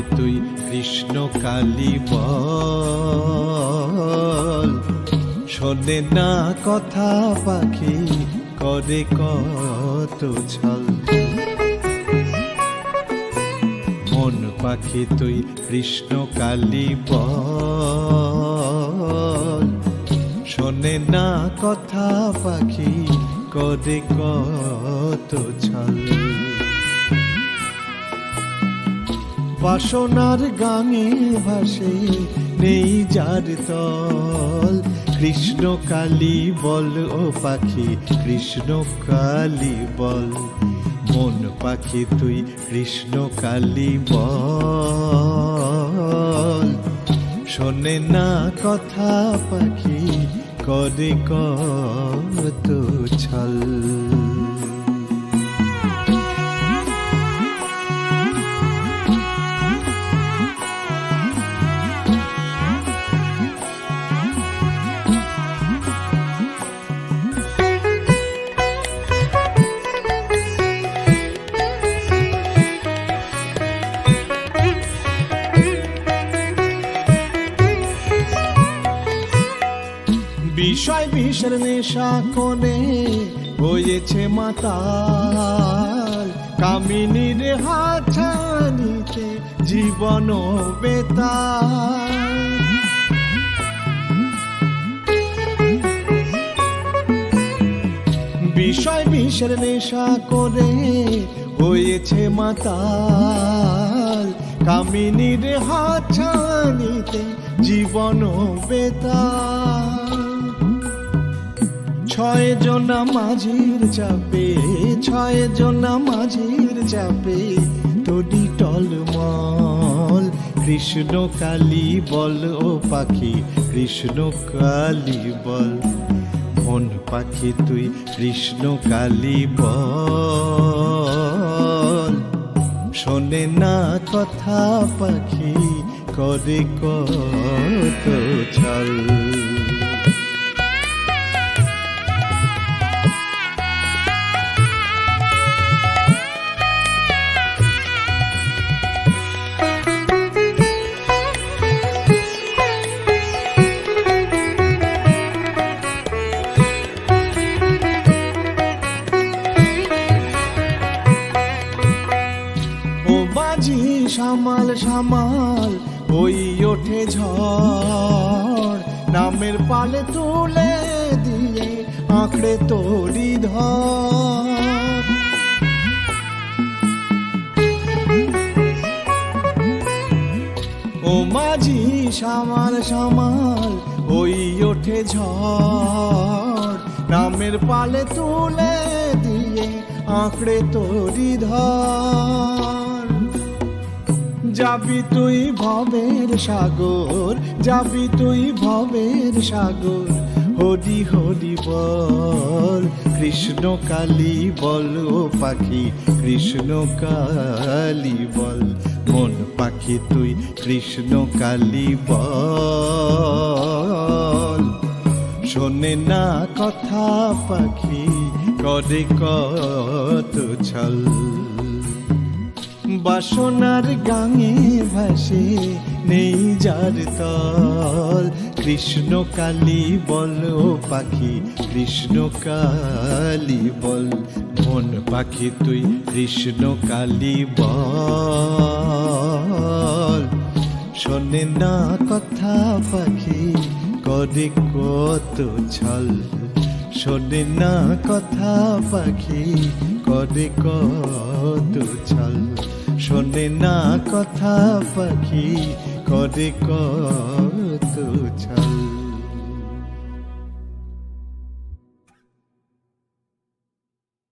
কৃষ্ণ কালী বল। শোনে না কথা পাখি, করে কত ছল। মন পাখি, তুই কৃষ্ণ কালী বল। শোনে না কথা পাখি, করে কত ছল। বাসনার গানে ভাসে নেই যার তল। কৃষ্ণ কালী বল, ও পাখি, কৃষ্ণ কালী বল। মন পাখি তুই, কৃষ্ণ কালী বল। শোনে না কথা পাখি, করে কত ছল। বিষয় বিষের নেশা কোনে হয়েছে মাতাল। কামিনীর হাত ছানিতে জীবন বেতাল। বিষয় বিষের নেশা করে হয়েছে মাতাল। কামিনীর হাছানিতে জীবন বেতাল। ছয় জনা মাঝির চাপে, ছয় জনা মাঝির চাপে তরি টলমল। কৃষ্ণ কালী বল ও পাখি, কৃষ্ণ কালী বল। মন পাখি তুই, কৃষ্ণ কালী বল। শোনে না কথা পাখি, করে কত ছল। সামাল ওই ওঠে ঝড়। নামের পালে তুলে দিয়ে আঁকড়ে তোরি ধর। ও মাঝি সামাল সামাল ওই ওঠে ঝড়। নামের পালে তুলে দিয়ে আঁকড়ে তোরি ধর। যাবি তুই ভবের সাগর, যাবি তুই ভবের সাগর, হরি হরি বল, কৃষ্ণ কালী বল পাখি, কৃষ্ণ কালী বল, মন পাখি তুই কৃষ্ণ কালী বল। শোনে না কথা পাখি, করে কত ছল। বাসনার গাঙে ভাসে নেই যার তল। কৃষ্ণ কালী বল পাখি, কৃষ্ণ কালী বল, মন পাখি তুই, কৃষ্ণ কালী বল। শোনে না কথা পাখি, করে কত ছল। শোনে না কথা পাখি, করে কত ছল। শোনে না কথা পাখি করে কত ছল।